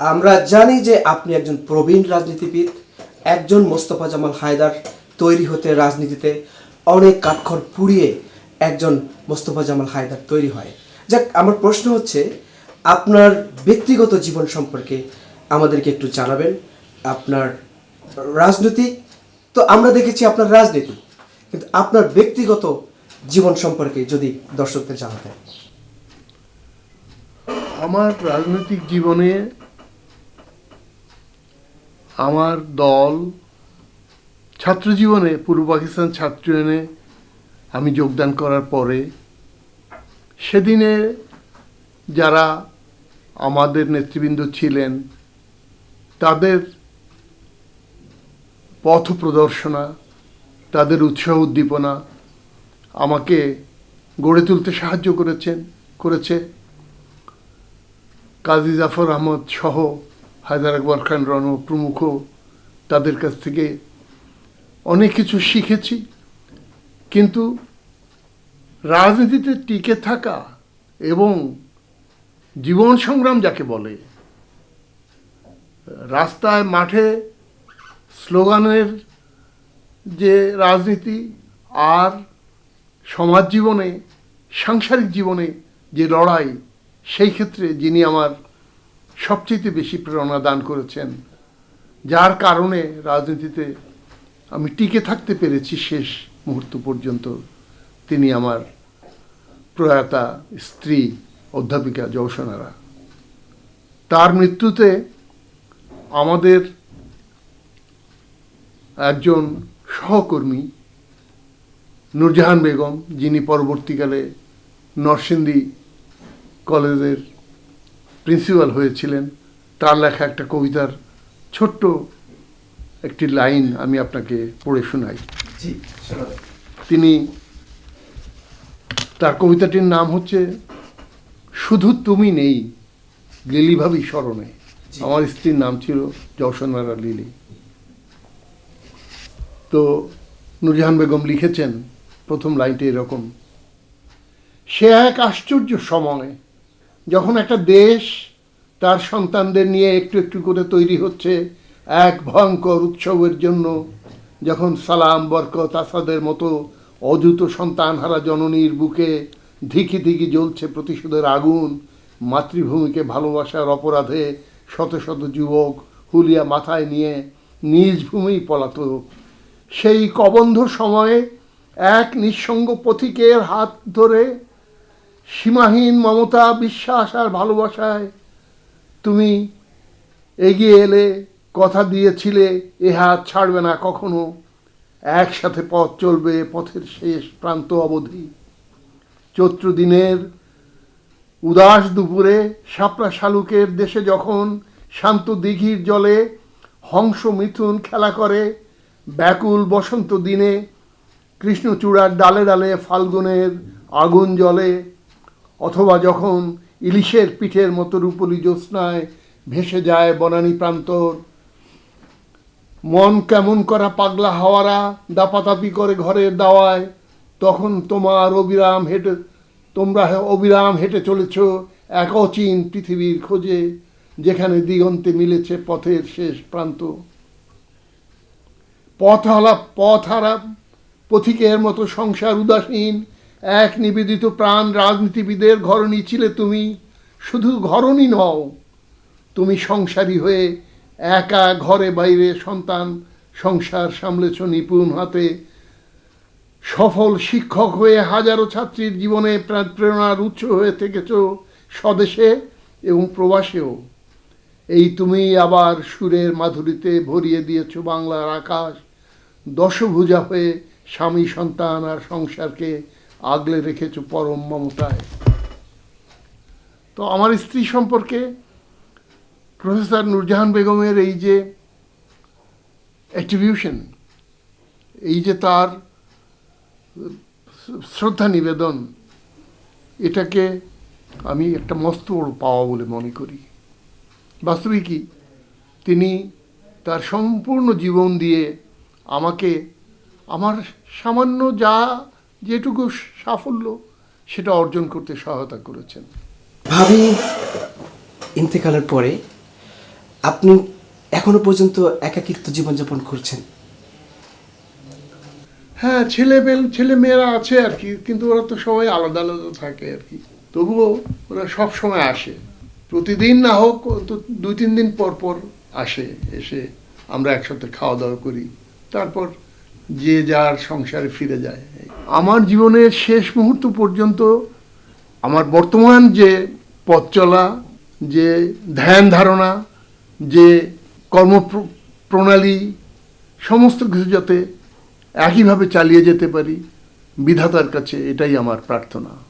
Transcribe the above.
আমরা জানি যে আপনি একজন প্রবীণ রাজনীতিবিদ, একজন মোস্তফা জামাল হায়দার তৈরি হতে রাজনীতিতে অনেক কাঠখড় পুড়িয়ে একজন মোস্তফা জামাল হায়দার তৈরি হয়। যাক, আমার প্রশ্ন হচ্ছে, আপনার ব্যক্তিগত জীবন সম্পর্কে আমাদেরকে একটু জানাবেন। আপনার রাজনৈতিক তো আমরা দেখেছি আপনার রাজনীতি, কিন্তু আপনার ব্যক্তিগত জীবন সম্পর্কে যদি দর্শকদের জানাতেন। আমার রাজনৈতিক জীবনে আমার দল ছাত্র জীবনে পূর্ব পাকিস্তান ছাত্র ইউনিয়নে আমি যোগদান করার পরে সেদিনে যারা আমাদের নেতৃবৃন্দ ছিলেন, তাদের পথ প্রদর্শনা, তাদের উৎসাহ উদ্দীপনা আমাকে গড়ে তুলতে সাহায্য করেছেন, করেছে। কাজী জাফর আহমদ সহ হায়দার আকবর খান রণ প্রমুখ তাদের কাছ থেকে অনেক কিছু শিখেছি। কিন্তু রাজনীতিতে টিকে থাকা এবং জীবন সংগ্রাম যাকে বলে, রাস্তায় মাঠে স্লোগানের যে রাজনীতি আর সমাজ জীবনে, সাংসারিক জীবনে যে লড়াই, সেই ক্ষেত্রে যিনি আমার সবচেয়ে বেশি প্রেরণা দান করেছেন। যার কারণে রাজনীতিতে আমি টিকে থাকতে পেরেছি শেষ মুহূর্ত পর্যন্ত। তিনি আমার প্রয়াতা, স্ত্রী, অধ্যাপিকা জৌসনারা তার মৃত্যুতে আমাদের একজন সহকর্মী, নূরজাহান বেগম, যিনি পরবর্তীকালে নরসিংদী কলেজের প্রিন্সিপাল হয়েছিলেন। তার লেখা একটা কবিতার ছোট্ট একটি লাইন আমি আপনাকে পড়ে শোনাই। তিনি তার কবিতাটির নাম হচ্ছে শুধু তুমি নেই লিলি ভাবি স্মরণে আমার স্ত্রীর নাম ছিল জওসনারা লিলি। তো নুরজাহান বেগম লিখেছেন প্রথম লাইনটি এরকম সে এক আশ্চর্য সময় যখন একটা দেশ তার সন্তানদের নিয়ে একটু একটু করে তৈরি হচ্ছে এক ভয়ঙ্কর উৎসবের জন্য, যখন সালাম, বরকত, আসাদের মতো অযুত সন্তানহারা জননীর বুকে ধিকি ধিকি জ্বলছে প্রতিশোধের আগুন, মাতৃভূমিকে ভালোবাসার অপরাধে শত শত যুবক হুলিয়া মাথায় নিয়ে নিজ ভূমি পলাত সেই কবন্ধ সময়ে এক নিঃসঙ্গ পথিকের হাত ধরে সীমাহীন মমতা বিশ্বাস আর ভালোবাসায় তুমি এগিয়ে এলে, কথা দিয়েছিলে, এ হাত ছাড়বে না কখনো। একসাথে পথ চলবে পথের শেষ প্রান্ত অবধি। চৈত্র দিনের উদাস দুপুরে শাপলা শালুকের দেশে যখন শান্ত দিঘির জলে হংস মিথুন খেলা করে, ব্যাকুল বসন্ত দিনে কৃষ্ণচূড়ার ডালে ডালে ফাল্গুনের আগুন জ্বলে অথবা যখন ইলিশের পিঠের মতো রূপলি জ্যোৎস্নায় ভেসে যায় বনানী প্রান্তর, মন কেমন করা পাগলা হাওয়ারা দাপাতাপি করে ঘরের দাওয়ায়, তখন তোমার অবিরাম হেঁটে, তোমরা অবিরাম হেঁটে চলেছ এক অচিন পৃথিবীর খোঁজে, যেখানে দিগন্তে মিলেছে পথের শেষ প্রান্ত। পথ হারা পথ হারা পথিকের মতো সংসার উদাসীন এক নিবেদিত প্রাণ রাজনীতিবিদের ঘরণী ছিলে তুমি, শুধু ঘরণী নও, তুমি সংসারী হয়ে একা ঘরে বাইরে সন্তান সংসার সামলেছ নিপুণ হাতে। সফল শিক্ষক হয়ে হাজারো ছাত্রীর জীবনে প্রা- প্রেরণার উৎস হয়ে থেকেছ স্বদেশে এবং প্রবাসেও। এই তুমি আবার সুরের মাধুরীতে ভরিয়ে দিয়েছ বাংলার আকাশ। দশভুজা হয়ে স্বামী, সন্তান আর সংসারকে আগলে রেখেছ পরম মমতায় তো আমার স্ত্রী সম্পর্কে প্রফেসর নূরজাহান বেগমের এই যে অ্যাট্রিবিউশন এই যে তার শ্রদ্ধা নিবেদন, এটাকে আমি একটা মস্ত বড় পাওয়া বলে মনে করি। বাস্তবে কি? তিনি তার সম্পূর্ণ জীবন দিয়ে আমাকে, আমার সামান্য যা যেটুকু সাফল্য সেটা অর্জন করতে সহায়তা করেছেন। ভাবি ইন্তেকালের পরে আপনি এখনও পর্যন্ত একাকিত্ব জীবনযাপন করছেন? হ্যাঁ ছেলে ছেলে মেয়েরা আছে আর কি কিন্তু ওরা তো সবাই আলাদা আলাদা থাকে আর কি। তবুও ওরা সব সময় আসে। প্রতিদিন না হোক তো দুই তিন দিন পর পর আসে এসে আমরা একসাথে খাওয়া দাওয়া করি। তারপর যে যার সংসারে ফিরে যায়। আমার জীবনের শেষ মুহূর্ত পর্যন্ত আমার বর্তমান যে পথ চলা, যে ধ্যান ধারণা, যে কর্ম প্রণালী, সমস্ত কিছু যাতে একইভাবে চালিয়ে যেতে পারি, বিধাতার কাছে এটাই আমার প্রার্থনা।